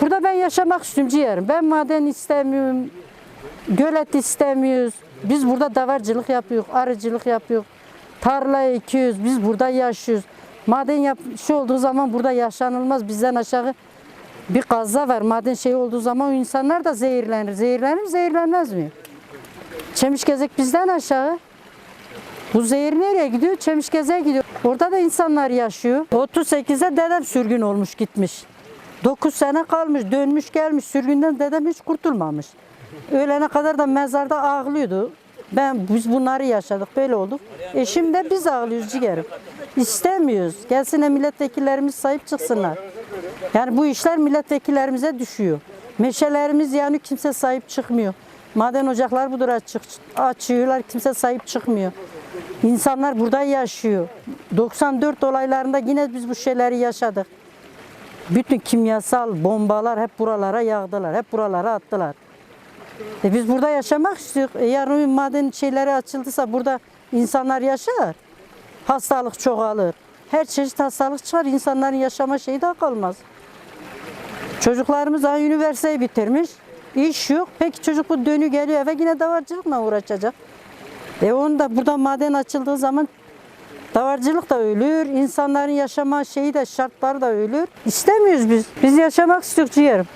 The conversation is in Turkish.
Burada ben yaşamak istiyorum ciğerim. Ben maden istemiyorum. Gölet istemiyoruz. Biz burada davarcılık yapıyoruz, arıcılık yapıyoruz. Tarla ekiyoruz. Biz burada yaşıyoruz. Maden yap şey olduğu zaman burada yaşanılmaz. Bizden aşağı bir kaza var. Maden şey olduğu zaman insanlar da zehirlenir. Zehirlenir zehirlenmez mi? Çemişgezek bizden aşağı. Bu zehir nereye gidiyor? Çemişgeze'ye gidiyor. Orada da insanlar yaşıyor. 38'de dedem sürgün olmuş gitmiş. 9 sene kalmış, dönmüş gelmiş. Sürgünden dedem hiç kurtulmamış. Ölene kadar da mezarda ağlıyordu. Ben biz bunları yaşadık, böyle olduk. E şimdi de biz ağlıyoruz ciğerim. İstemiyoruz. Gelsin de milletvekillerimiz sahip çıksınlar. Yani bu işler milletvekillerimize düşüyor. Meşelerimiz yani kimse sahip çıkmıyor. Maden ocaklar budur açık, açıyorlar, kimse sahip çıkmıyor. İnsanlar burada yaşıyor. 94 olaylarında yine biz bu şeyleri yaşadık. Bütün kimyasal bombalar hep buralara yağdılar, hep buralara attılar. E biz burada yaşamak istiyoruz. E yarın maden şeyleri açıldıysa burada insanlar yaşar. Hastalık çoğalır. Her çeşit hastalık çıkar. İnsanların yaşama şeyi daha kalmaz. Çocuklarımız daha üniversiteyi bitirmiş. İş yok. Peki çocuk bu dönü geliyor eve yine davarcılıkla uğraşacak. E onu da burada maden açıldığı zaman davarcılık da ölür. insanların yaşama şeyi de şartları da ölür. İstemiyoruz biz. Biz yaşamak istiyoruz ciğerim.